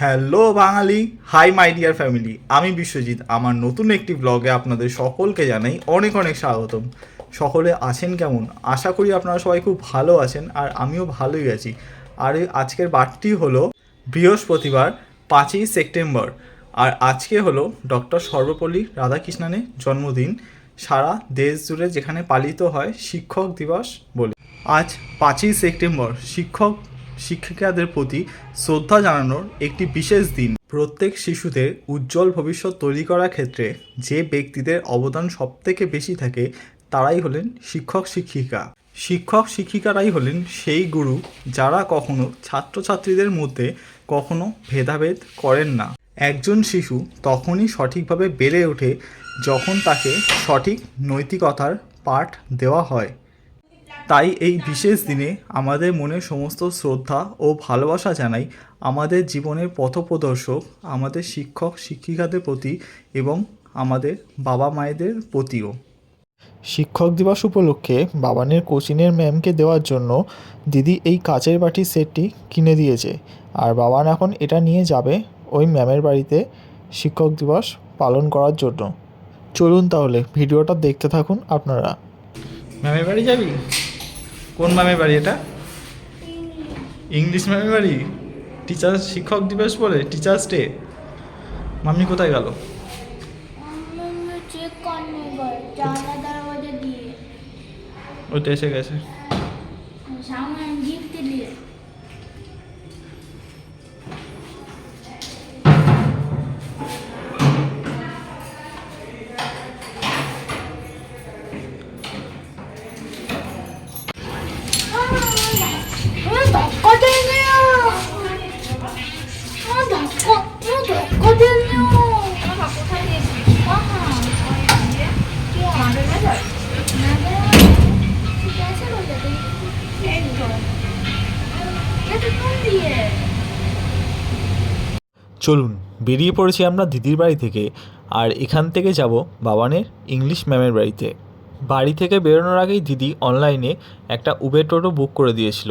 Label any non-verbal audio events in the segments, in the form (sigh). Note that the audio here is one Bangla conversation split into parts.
Hello Bangali hi my dear family আমি বিশ্বজিৎ, আমার নতুন একটি ব্লগে আপনাদের সকলকে জানাই অনেক অনেক স্বাগতম। সকলে আছেন কেমন? আশা করি আপনারা সবাই খুব ভালো আছেন আর আমিও ভালোই আছি। আর আজকের বারটি হলো বৃহস্পতিবার, পাঁচই সেপ্টেম্বর। আর আজকে হলো ডক্টর সর্বপল্লী রাধাকৃষ্ণনের জন্মদিন। সারা দেশ জুড়ে যেখানে পালিত হয় শিক্ষক দিবস বলে। আজ পাঁচই সেপ্টেম্বর, শিক্ষক শিক্ষিকাদের প্রতি শ্রদ্ধা জানানোর একটি বিশেষ দিন। প্রত্যেক শিশুদের উজ্জ্বল ভবিষ্যৎ তৈরি করার ক্ষেত্রে যে ব্যক্তিদের অবদান সবথেকে বেশি থাকে, তারাই হলেন শিক্ষক শিক্ষিকা। শিক্ষক শিক্ষিকারাই হলেন সেই গুরু যারা কখনো ছাত্রছাত্রীদের মধ্যে কখনো ভেদাভেদ করেন না। একজন শিশু তখনই সঠিকভাবে বেড়ে ওঠে যখন তাকে সঠিক নৈতিকতার পাঠ দেওয়া হয়। তাই এই বিশেষ দিনে আমাদের মনে সমস্ত শ্রদ্ধা ও ভালোবাসা জানাই আমাদের জীবনের পথপ্রদর্শক আমাদের শিক্ষক শিক্ষিকাদের প্রতি এবং আমাদের বাবা মায়েদের প্রতিও। শিক্ষক দিবস উপলক্ষে বাবানের কোচিনের ম্যামকে দেওয়ার জন্য দিদি এই কাচের বাটির সেটটি কিনে দিয়েছে। আর বাবান এখন এটা নিয়ে যাবে ওই ম্যামের বাড়িতে শিক্ষক দিবস পালন করার জন্য। চলুন তাহলে ভিডিওটা দেখতে থাকুন আপনারা। ম্যামের বাড়ি যাবি? কোন ম্যামের বাড়ি এটা? ইংলিশ ম্যামের বাড়ি? টিচার শিক্ষক দিবস বলে? Teachers day? মাম্মি কোথায় গেল? ওইটা এসে গেছে। চলুন, বেরিয়ে পড়েছি আমরা দিদির বাড়ি থেকে, আর এখান থেকে যাব বাবানের ইংলিশ ম্যামের বাড়িতে। বাড়ি থেকে বেরোনোর আগেই দিদি অনলাইনে একটা উবের টোটো বুক করে দিয়েছিল।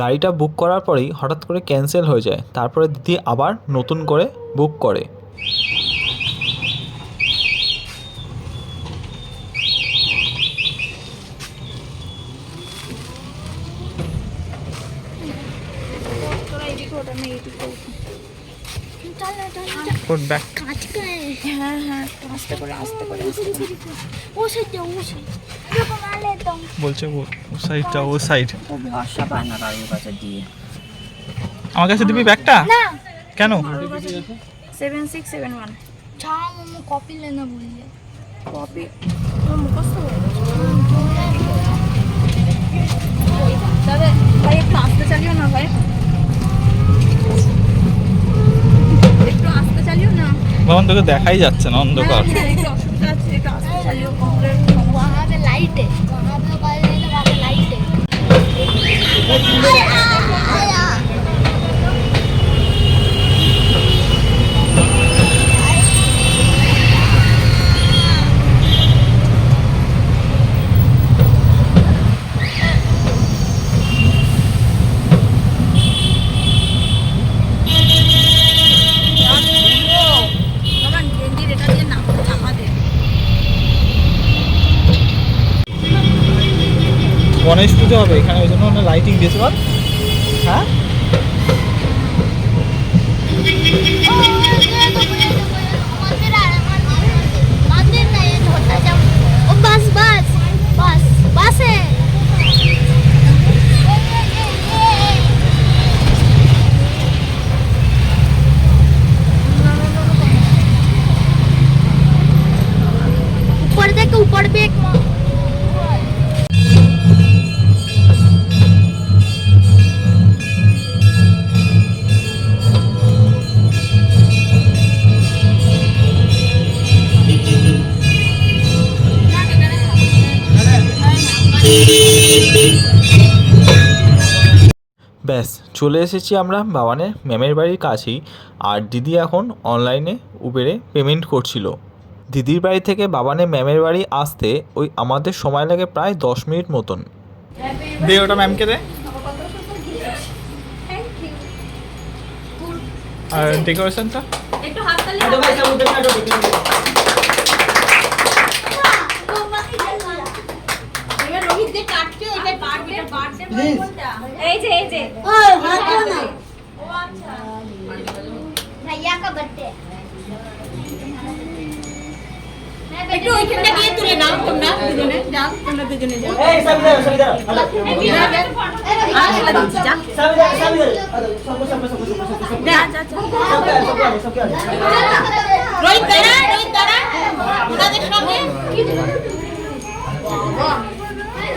গাড়িটা বুক করার পরেই হঠাৎ করে ক্যান্সেল হয়ে যায়। তারপরে দিদি আবার নতুন করে বুক করে তোরা এদিকে ওটা আমি এদিকে চল না কোট ব্যাক হ্যাঁ হ্যাঁ আস্তে করে আস্তে করে ও সাইড বলছে ও সাইডটা ও সাইড ও ভরসা পায় না কারোর কাছে দিয়ে আমার কাছে দিবি ব্যাগটা? না। কেন? সেভেন সিক্স সেভেন ওয়ান মোমো কপি লেনা বললে কপি মুখস্থ হয়ে গেছে তবে ভাই একটু আসতে চালিও না ভাই একটু আসতে চালিও না। বাবা তোকে দেখাই যাচ্ছে না অন্ধকার। হ্যাঁ, হবে এখানে ওই জন্য লাইটিং দিয়েছে বল। হ্যাঁ? চলে এসেছি আমরা বাবানের ম্যামের বাড়ির কাছেই আর দিদি এখন অনলাইনে উবেরে পেমেন্ট করছিল। দিদির বাড়ি থেকে বাবানের ম্যামের বাড়ি আসতে ওই আমাদের সময় লাগে প্রায় দশ মিনিট মতন। দে ওটা ম্যামকে দে। আর ডেকোরেশনটা একটু হাততালি যে কাটছো এটা বার্থডে বার্থডে কোনটা এই যে এই যে ও হাতটা না ও আচ্ছা ভাইয়া কা বার্থডে একটু ওইখানটা গিয়ে তুলে নাও তোমরা দুজনে যাও তোমরা দুজনে যাও এই সাবিদা সাবিদা আরে সাবিদা সাবিদা সব সব সব সব সব যা যা রোহিত দাঁড়া রোহিত দাঁড়া ওনাদের সঙ্গে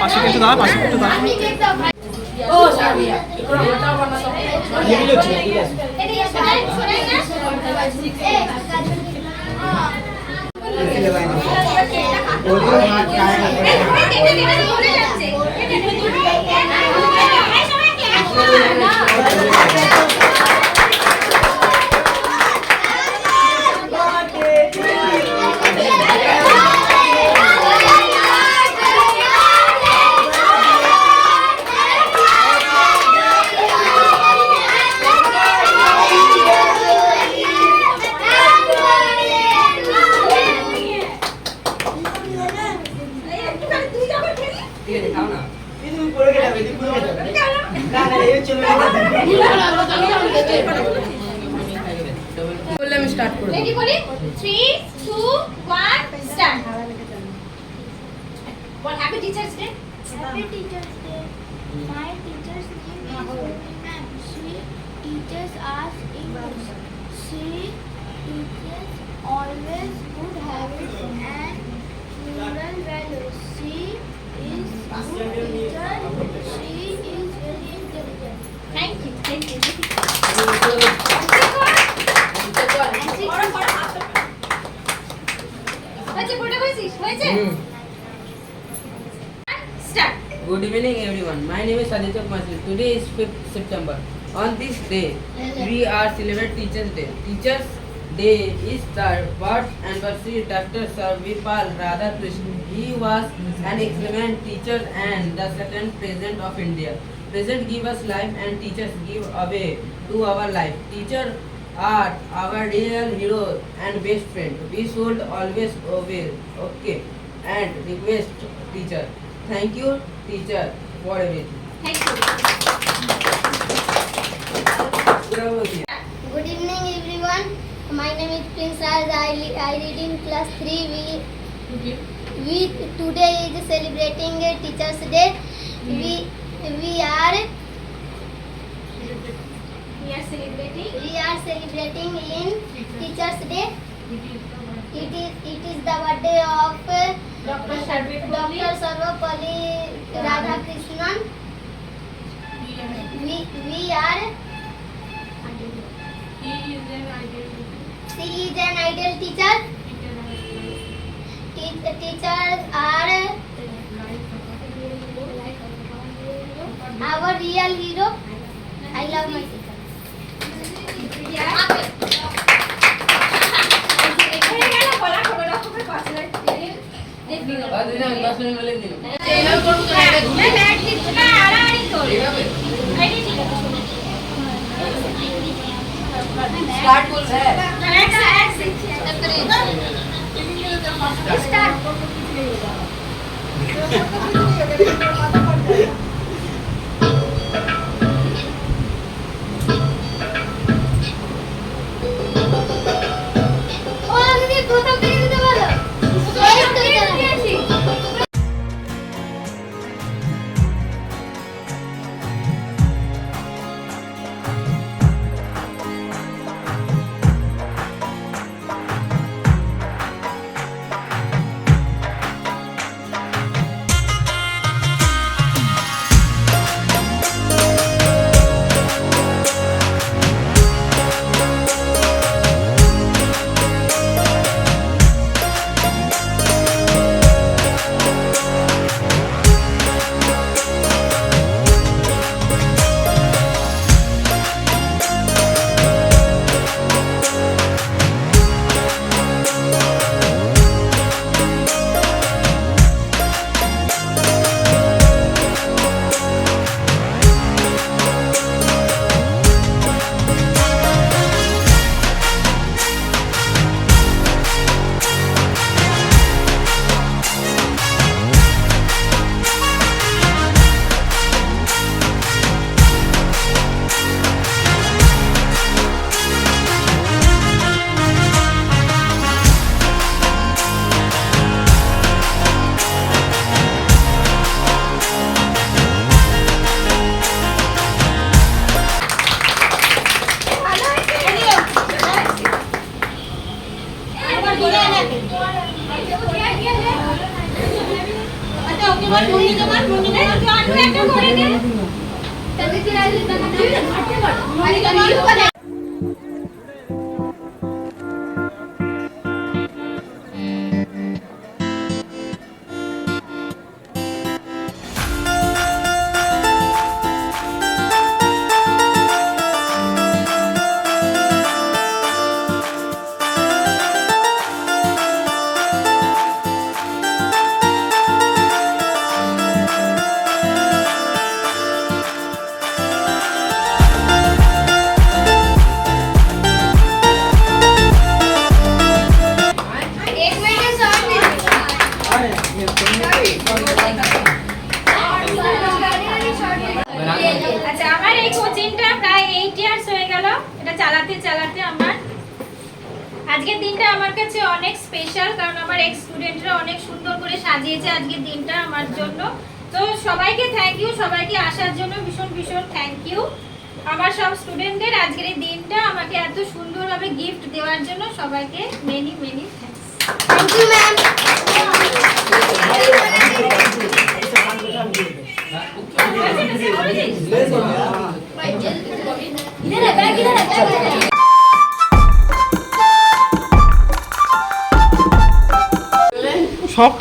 পাশে একটু দাঁড়া পাশে একটু দাঁড়া ও সাবিয়া একটু মোটা বানাতো এগুলো ছিল এটা সরাই সরাই না এ কাজল ওটা হাত কাটা Yeah. Today is 5th September. On this day, we are celebrating Teachers' Day. Teachers' Day is the birth anniversary of Dr. Sarvipal Radhakrishnan. He was an excellent teacher and the second president of India. President give us life and teachers give away to our life. Teacher are our real hero and best friend. We should always obey, okay, and request teacher. Thank you, teacher, for everything. Thank you. My name is Prince Raj. I, I read in class 3. We, we today is celebrating Teachers Day. We we are We are celebrating we are celebrating in Teachers Day. It is it is the birthday of uh, Dr. Sarvapalli Radhakrishnan. We we are He is an ideal she is an ideal teacher. Te- teachers are our real hero. I love my teacher. হয়ে গেল বলা কোনো রকমের পাশে আর দিন আমি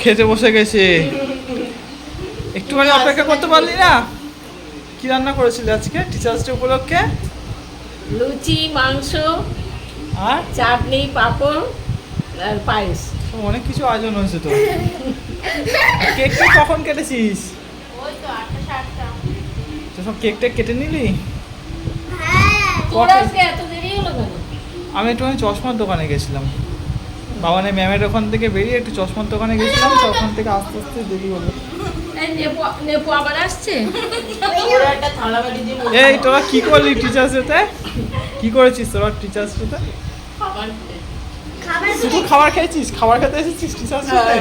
খেতে বসে গেছে। একটুখানি অপেক্ষা করতে পারলি না? কি রান্না করেছিলি আজকে টিচার্স ডে উপলক্ষে? লুচি মাংস আর? চাটনি পাঁপড় আর পায়েস। অনেক কিছু আয়োজন হয়েছে তো। কেক টেক কখন কেটেছিস? তো সব কেক টেক কেটে নিলি? হলো আমি একটুখানি চশমার দোকানে গেছিলাম। বাবানে ম্যামের ওখান থেকে বেরিয়ে একটু চশমার দোকানে গেছিলাম তো ওখান থেকে আস্তে আস্তে দেরি হলো। এই আবার তোরা কি করলি টিচার্স ডেতে? কি করেছিস তোরা টিচার্স ডেতে? খাবার শুধু খাবার খেয়েছিস? খাবার খেতে এসেছিস টিচার্স ডেতে?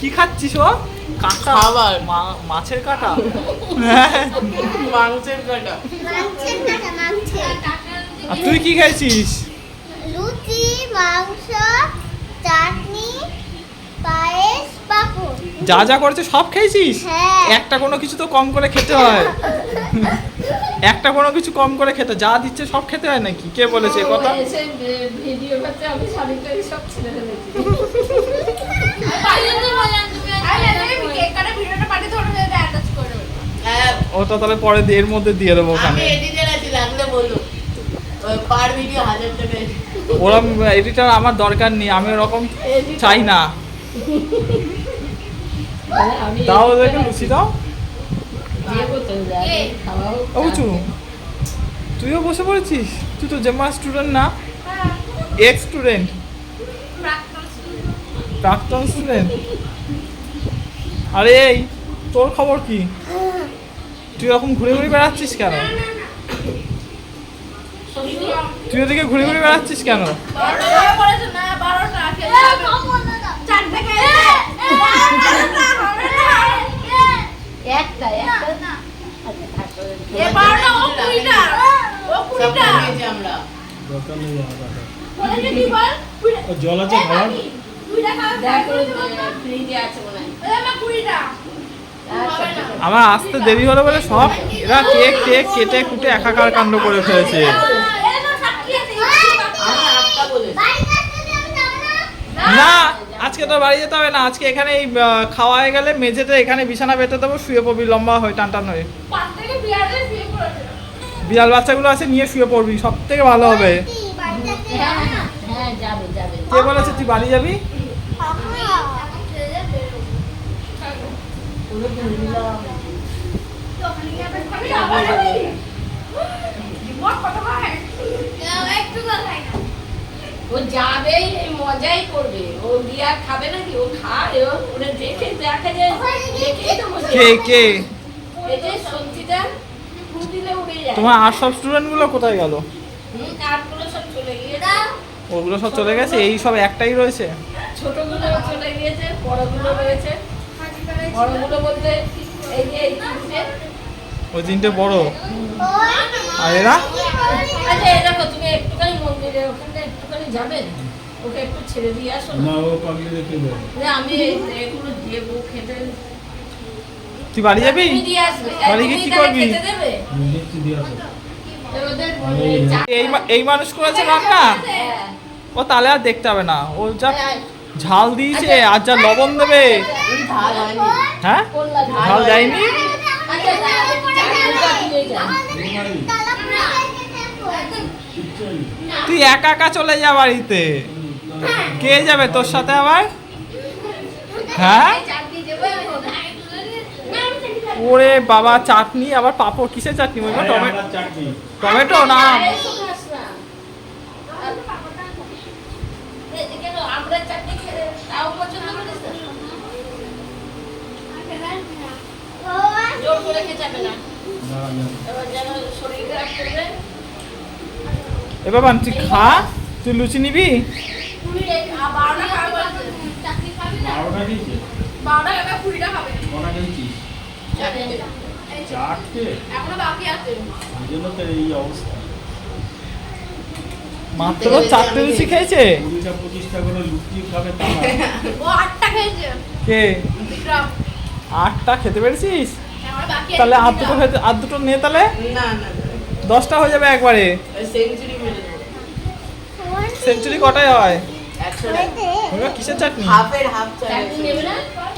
কি খাচ্ছিস ও? কাঁটা খাবার। মা- মাছের কাটা। মাংসের কাটা। মাংসের কাটা আর তুই কি খেয়েছিস? লুচি মাংস চাটনি পায়েস পাপড়। যা যা করেছে সব খেয়েছিস? হ্যাঁ। একটা কোনো কিছু তো কম করে খেতে হয়। (laughs) একটা কোনো কিছু কম করে খেতে যা দিচ্ছে সব খেতে হয় নাকি? কে বলেছে কথা? ভিডিও করতে আমি শাড়িটা সব ছেড়ে ফেলেছি হ্যাঁ। ওটা তাহলে পরে দিয়ে- এর মধ্যে দিয়ে দেবো আমি ওখানে। এডিটার আছি লাগলে বলো ওই পার ভিডিও হাজার টাকা ওরম এডিটার আমার দরকার নেই, আমি ওরকম চাই না। দাও ওদেরকে লুচি দাও। বুঝু তুইও বসে পড়েছিস? তুই তো জেমা স্টুডেন্ট না। এক্স স্টুডেন্ট প্রাক্তন স্টুডেন্ট আরে এই, তোর খবর কি? তুই এরকম ঘুরে ঘুরে বেড়াচ্ছিস কেন? তুই ওদিকে ঘুরে ঘুরে বেড়াচ্ছিস কেন? জল আছে আমার আসতে দেরি হলো বলে সব এরা কেক টেক কেটে কুটে একাকার কাণ্ড করে ফেলেছে আমরা আটটা বলেছি না আজকে তো বাড়ি যেতে হবে না আজকে এখানে খাওয়া হয়ে গেলে মেঝেতে এখানে বিছানা পেতে দেবো শুয়ে পড়বি লম্বা হয়ে টান টান হয়ে। বিড়াল বাচ্চাগুলো আছে নিয়ে শুয়ে পড়বি সব থেকে ভালো হবে। কে বলেছে তুই বাড়ি যাবি? ও যাবেই মজাই করবে। ও দিয়া খাবে নাকি? ও খায় ও ওরে দেখে দেখা যায় দেখেই তো মজা কে কে? এই যে ফু দিলে উড়ে যায়। তোমার আর সব স্টুডেন্টগুলো কোথায় গেল? হুম, আরগুলো সব চলে গিয়েছে? ওগুলো সব চলে গেছে? এই সব একটাই রয়েছে? ছোটগুলো চলে গিয়েছে বড়গুলো রয়েছে। বড়গুলো বলতে এই যে এই ওই তিনটে বড়। আর এরা? আচ্ছা এই দেখো তুমি একটুখানি মন্দিরে ওখানে একটুখানি যাবেন ওকে একটু ছেড়ে দিয়ে আসো না? ও পাগলি দেখে দেবে যে আমি এই- এগুলো দেবো খেতে তুই বাড়ি যাবি? দিয়ে বাড়ি গিয়ে কি করবি? খেতে দেবে? তো ওদের চা- এই মা- এই মানুষ করেছে রান্না হ্যাঁ। ও তাহলে আর দেখতে হবে না। ও যা হ্যাঁ, ঝাল দিয়েছে আর যা লবণ দেবে। হ্যাঁ? ঝাল। ঝাল দেয়নি? তুই একা একা চলে যা বাড়িতে। কে যাবে তোর সাথে আবার? হ্যাঁ? ওরে বাবা চাটনি আবার পাপড় কিসের চাটনি? বলব টমেটো টমেটো না। আমরা চাটনি খেলে তাও পছন্দ করিস? জোর করে খেতে না। এবার যেন শরীর খারাপ করবে এ বাবা তুই খা। তুই লুচি নিবি? খাবি খাবে। মাত্র চারটে লুচি খেয়েছে? ও আটটা খেয়েছে। কে। আটটা খেতে পেরেছিস? আছে তাহলে আর দুটো খেতে আর দুটো নে তাহলে? না না দশটা হয়ে যাবে একবারে। সেঞ্চুরি কটায় হয়? কিসের চাটনি? হাফের চাটনি।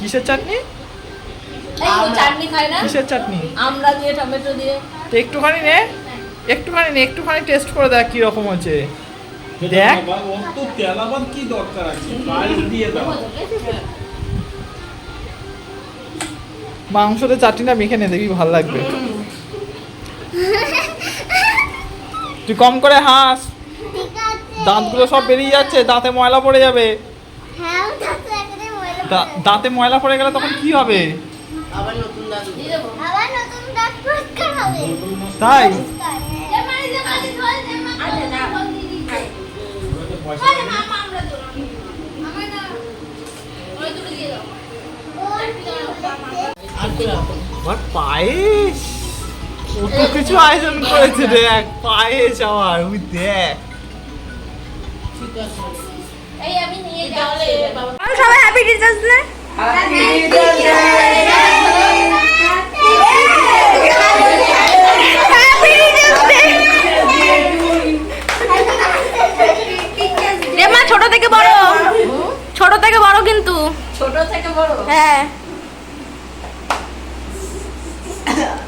কিসের চাটনি? এই ও চাটনি খায় না? কিসের চাটনি? আমড়া দিয়ে টমেটো দিয়ে। একটুখানি নে। একটুখানি নে একটুখানি টেস্ট করে দেখ কি রকম হচ্ছে। দেখ। অত তেল আবার কি দরকার আছে? দিয়ে দাও। মাংসতে চাটনিটা মেখে নে দেখবি ভালো লাগবে। তুই কম করে হাস। দাঁতগুলো সব বেরিয়ে যাচ্ছে দাঁতে ময়লা পড়ে যাবে। হ্যাঁ দাঁতে ময়লা দা- দাঁতে ময়লা পড়ে গেলে তখন কি হবে? তাই জামাই জামাই ধর জামাই না। আরে মামা আমরা তো আমার পায়েস? কত কিছু আয়োজন করেছে দেখ পায়েস আমার ওই দেখ। হ্যাপি টিচার্স ডে ছোট থেকে বড়। ছোট থেকে বড়। কিন্তু ছোট থেকে বড়? হ্যাঁ।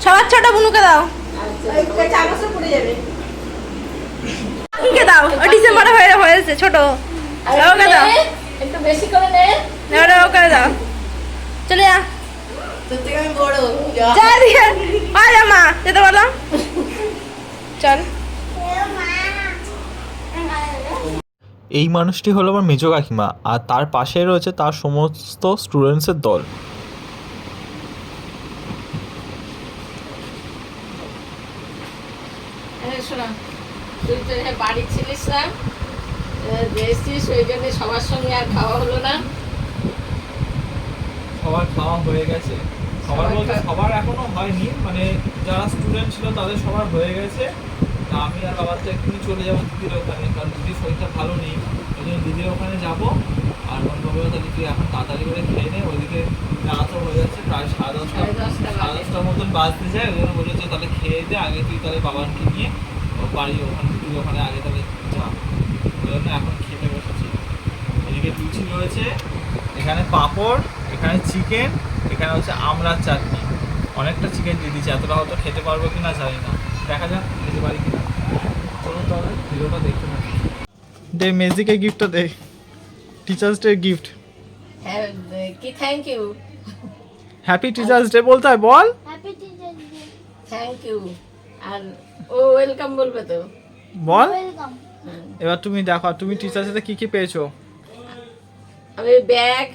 সবার ছোট বুনুকে দাও। দাও। ও ডিসেম্বরে হয়ে হয়েছে ছোট। ওকে দাও। একটু বেশি করে নে। ওকে দাও। চলে যা। তোর থেকে আমি বড় যা। যা দিয়ে। আ যা মা যেতে বলো। চল। এই মানুষটি হলো আমার মেজো কাকিমা আর তার পাশে রয়েছে তার সমস্ত স্টুডেন্টসের দল হ্যাঁ শোনা তুই তো হ্যাঁ এবার এসছিস ওই জন্য সবার সঙ্গে আর খাওয়া হলো না। সবার খাওয়া হয়ে গেছে। সবার বলতে সবার এখনও হয়নি মানে যারা স্টুডেন্ট ছিল তাদের সবার হয়ে গেছে। তা আমি আর বাবার তো চলে যাব দিদির ওখানে কারণ দিদির শরীরটা ভালো নেই। ওই জন্য দিদির ওখানে যাব। আর মন বাবা তাহলে তুই এখন তাড়াতাড়ি করে খেয়ে নে ওইদিকে রাতও হয়ে যাচ্ছে প্রায় সাড়ে দশটা সাড়ে দশটার মতন বাজতে যায় ওই জন্য বলেছে তাহলে খেয়ে দে আগে তুই তাহলে বাবাকে নিয়ে ও বাড়ি ওখানে তুই ওখানে আগে তাহলে জন্য এখন খেতে বসেছি। এদিকে লুচি রয়েছে এখানে পাঁপড় এখানে চিকেন এখানে হচ্ছে আমড়ার চাটনি। অনেকটা চিকেন দিয়ে দিয়েছে এতটা হয়তো খেতে পারব কিনা জানি না। দেখা যাক খেতে পারি কিনা। চলুন তাহলে ভিডিওটা দেখতে থাকি দে মেজিকে গিফটটা দে। টিচার্স ডে গিফট হ্যাঁ কি thank you happy teachers day বলতে হয় বল। Happy teachers day thank you আর ও ওয়েলকাম বলবে তো। বল। ওয়েলকাম এবার তুমি দেখো তুমি টিচার সাথে কি কি পেয়েছ? আমি ব্যাগ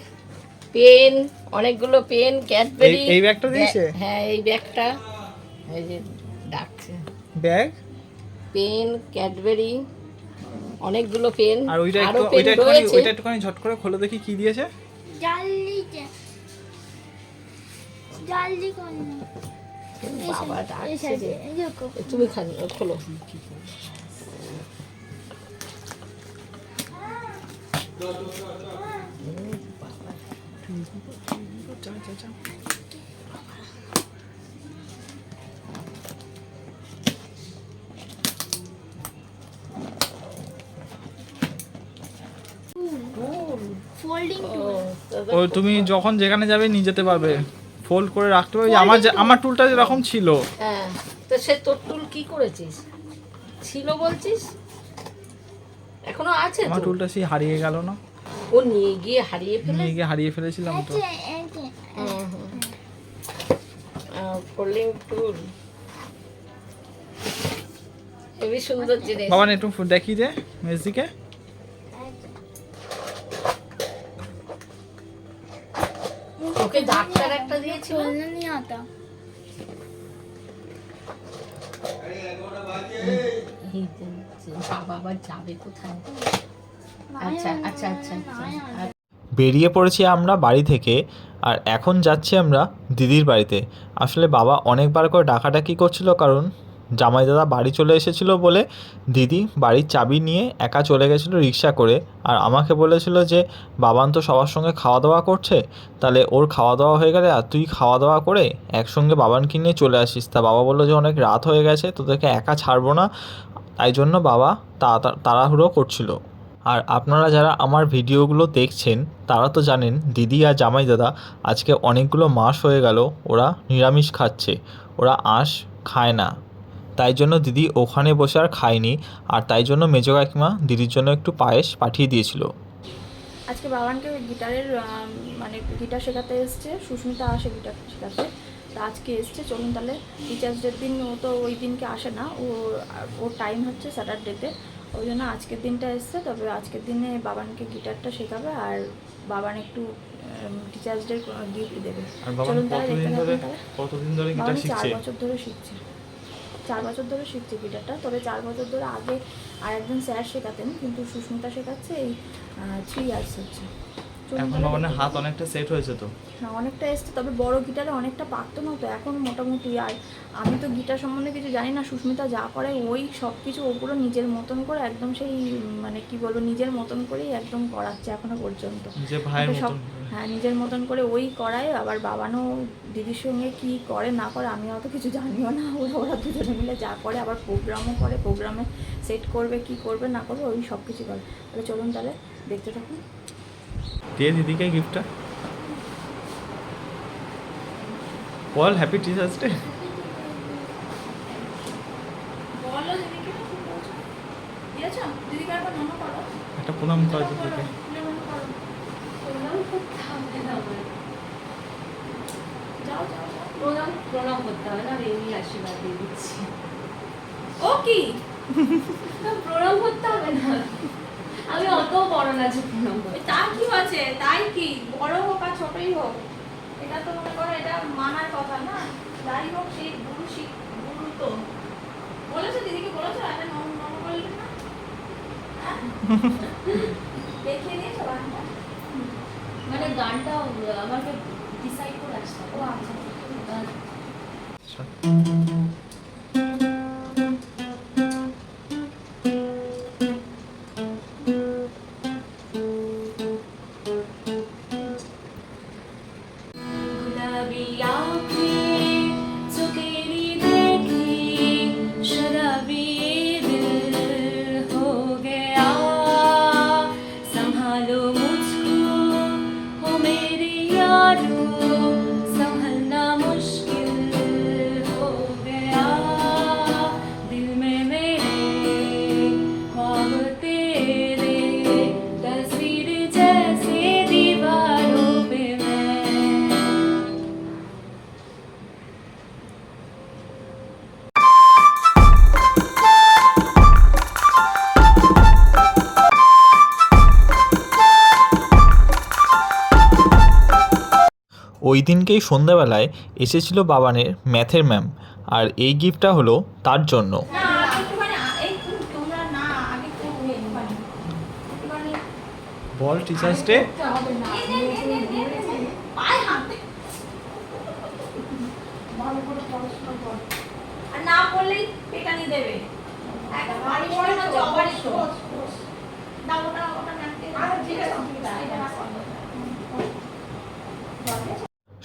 পেন অনেকগুলো পেন ক্যাডবেরি এই- ব্যাগটা দিয়েছে? হ্যাঁ এই ব্যাগটা। এই যে ডাকছে। ব্যাগ? পেন ক্যাডবেরি অনেকগুলো পেন। আর ওইটা একটু ওইটা একটুখানি ওইটা একটুখানি ঝট করে খোলো দেখি কি দিয়েছে। জলদি জলদি করুন বাবা ডাকছে রে। এই দেখো তুমি খান খোলো। Oh, ও তুমি যখন যেখানে যাবে নিয়ে যেতে পারবে। ফোল্ড করে রাখতে পারবে। আমার আমার টুলটা যেরকম ছিল। হ্যাঁ তো সে তোর টুল কি করেছিস? ছিল বলছিস? এখনও আছে আমার চুলটা সেই হারিয়ে গেল না। ও নিয়ে গিয়ে হারিয়ে ফেলে? নিয়ে গিয়ে হারিয়ে ফেলেছিলাম তো। কলিং টুল খুবই সুন্দর জিনিস। বাবা একটু দেখি যে মিউজিকে ওকে ডাক্তার একটা দিয়েছিল? না নিয়ে এই যে, বাবা যাবে কোথায়? আচ্ছা আচ্ছা আচ্ছা আচ্ছা। বেরিয়ে পড়েছি আমরা বাড়ি থেকে আর এখন যাচ্ছি আমরা দিদির বাড়িতে। আসলে বাবা অনেকবার করে ডাকাডাকি করছিল কারণ জামাই দাদা বাড়ি চলে এসেছিল বলে দিদি বাড়ির চাবি নিয়ে একা চলে গেছিল রিক্সা করে। আর আমাকে বলেছিল যে বাবান তো সবার সঙ্গে খাওয়া দাওয়া করছে তাহলে ওর খাওয়া দাওয়া হয়ে গেলে আর তুই খাওয়া দাওয়া করে একসঙ্গে বাবানকে নিয়ে চলে আসিস। তা বাবা বলল যে অনেক রাত হয়ে গেছে তোদেরকে একা ছাড়বো না। তাই জন্য বাবা তাড়া- তাড়াহুড়ো করছিল। আর আপনারা যারা আমার ভিডিওগুলো দেখছেন, তারা তো জানেন দিদি আর জামাই দাদা আজকে অনেকগুলো মাস হয়ে গেল ওরা নিরামিষ খাচ্ছে, ওরা আঁশ খায় না। তাই জন্য দিদি ওখানে বসে আর খায়নি, আর তাই জন্য মেজো কাকিমা দিদির জন্য একটু পায়েস পাঠিয়ে দিয়েছিল। আজকে বাবানকে গিটারের মানে গিটার শেখাতে এসছে, সুস্মিতা আসে গিটার শেখাতে তা আজকে এসছে চলুন তাহলে টিচার্স ডের দিন ও তো ওই দিনকে আসে না ও ওর টাইম হচ্ছে স্যাটারডেতে ওই জন্য আজকের দিনটা এসছে তবে আজকের দিনে বাবানকে গিটারটা শেখাবে আর বাবান একটু টিচার্স ডের গিফট দেবে। চলুন তাহলে দেখতে থাকুন কতদিন ধরে বাবান গিটার চার বছর ধরে শিখছে। চার বছর ধরে শিখছে গিটারটা তবে চার বছর ধরে আগে আর একজন স্যার শেখাতেন কিন্তু সুস্মিতা শেখাচ্ছে এই থ্রি ইয়ার্স হচ্ছে। এখন দেখতে হাত অনেকটা সেট হয়েছে তো। হ্যাঁ অনেকটা এসছে তবে বড় গিটারে অনেকটা পারতো না তো এখন মোটামুটি। আর আমি তো গিটার সম্বন্ধে কিছু জানি না সুস্মিতা যা করে ওই সব কিছু ওগুলো নিজের মতন করে একদম সেই মানে কি বলব নিজের মতন করেই একদম করাচ্ছে এখনও পর্যন্ত। যে ভাইয়ের সব মতন হ্যাঁ নিজের মতন করে ওই করায় আবার বাবানও দিদির সঙ্গে কি করে না করে আমি অত কিছু জানিও না। ওরা ওরা দুজনে মিলে যা করে আবার প্রোগ্রামও করে প্রোগ্রামে সেট করবে কি করবে না করবে ওই সব কিছু করে। তাহলে চলুন তাহলে দেখতে থাকুন। দিয়ে দিদিকে গিফটটা বল হ্যাপি টিচার্স ডে একটা প্রণাম কর দিদিকে। প্রণাম প্রণাম করতে হবে না আমি এমনি আশীর্বাদ দিয়ে দিচ্ছি। ও কি? প্রণাম করতে হবে না? আমি অত বড় না যে প্রণাম করতে তা কি আছে তাই কি? বড় হোক আর ছোটই হোক। এটা তো মনে করো এটা মানার কথা না। যাই হোক সেই গুরু শিখ গুরু তো। বলেছ দিদিকে বলেছ? একটা নম নম বললে না? হ্যাঁ? দেখিয়ে দিয়েছ গানটা? মানে গানটা আমাকে ডিসাইড করে আসতে ও হবে আচ্ছা। Maria, please. ওই দিনকেই সন্ধ্যাবেলায় এসেছিল বাবানের ম্যাথের ম্যাম আর এই গিফটটা হলো তার জন্য। না আগে একটুখানি আ- এই তুমি- তোমরা না আগে একটু একটুখানি একটুখানি বল টিচার্স ডে না পেটানি দেবে বাড়ি পড়ে না যে অবাড়ি তো। দাও ওটা ওটা নামতে এটা না করো।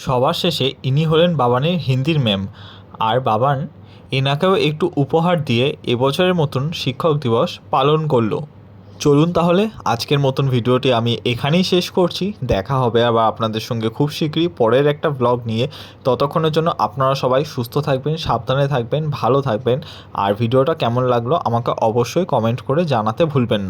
সবার শেষে ইনি হলেন বাবানের হিন্দির ম্যাম। আর বাবান এনাকেও একটু উপহার দিয়ে এবছরের মতন শিক্ষক দিবস পালন করল। চলুন তাহলে আজকের মতন ভিডিওটি আমি এখানেই শেষ করছি। দেখা হবে আবার আপনাদের সঙ্গে খুব শীঘ্রই পরের একটা ব্লগ নিয়ে। ততক্ষণের জন্য আপনারা সবাই সুস্থ থাকবেন, সাবধানে থাকবেন, ভালো থাকবেন। আর ভিডিওটা কেমন লাগল আমাকে অবশ্যই কমেন্ট করে জানাতে ভুলবেন না।